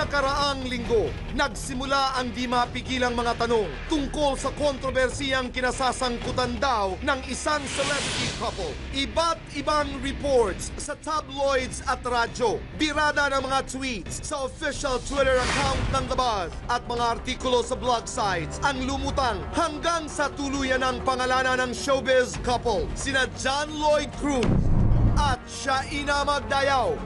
nakaraang linggo, nagsimula ang di mapigilang mga tanong tungkol sa kontrobersiyang kinasasangkutan daw ng isang celebrity couple. Iba't ibang reports sa tabloids at radyo, birada ng mga tweets sa official Twitter account ng The Buzz at mga artikulo sa blog sites ang lumutang hanggang sa tuluyan ng pangalanan ng showbiz couple, sina John Lloyd Cruz at Shaina Magdayaw.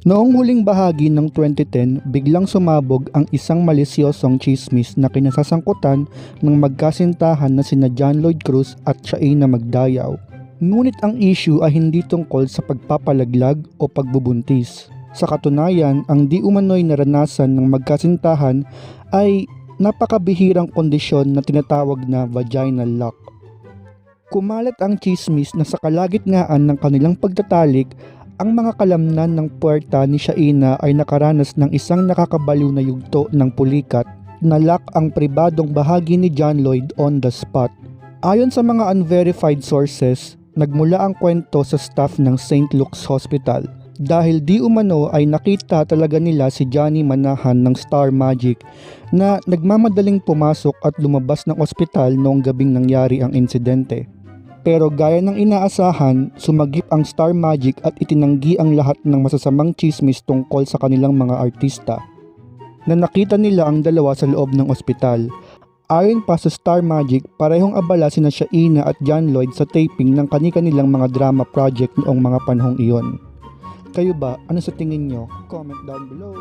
Noong huling bahagi ng 2010, biglang sumabog ang isang malisyosong chismis na kinasasangkutan ng magkasintahan na sina John Lloyd Cruz at Shaina Magdayaw. Ngunit ang issue ay hindi tungkol sa pagpapalaglag o pagbubuntis. Sa katunayan, ang di umano'y naranasan ng magkasintahan ay napakabihirang kondisyon na tinatawag na vaginal lock. Kumalat ang chismis na sa kalagitnaan ng kanilang pagtatalik ang mga kalamnan ng puwerta ni Shaina ay nakaranas ng isang nakakabaliw na yugto ng pulikat na lock ang pribadong bahagi ni John Lloyd on the spot. Ayon sa mga unverified sources, nagmula ang kwento sa staff ng St. Luke's Hospital dahil di umano ay nakita talaga nila si Johnny Manahan ng Star Magic na nagmamadaling pumasok at lumabas ng ospital noong gabing nangyari ang insidente. Pero gaya ng inaasahan, sumagip ang Star Magic at itinanggi ang lahat ng masasamang chismis tungkol sa kanilang mga artista. Na nakita nila ang dalawa sa loob ng ospital. Ayon pa sa Star Magic, parehong abala sina Shaina at John Lloyd sa taping ng kani-kanilang mga drama project noong mga panahong iyon. Kayo ba, ano sa tingin nyo? Comment down below.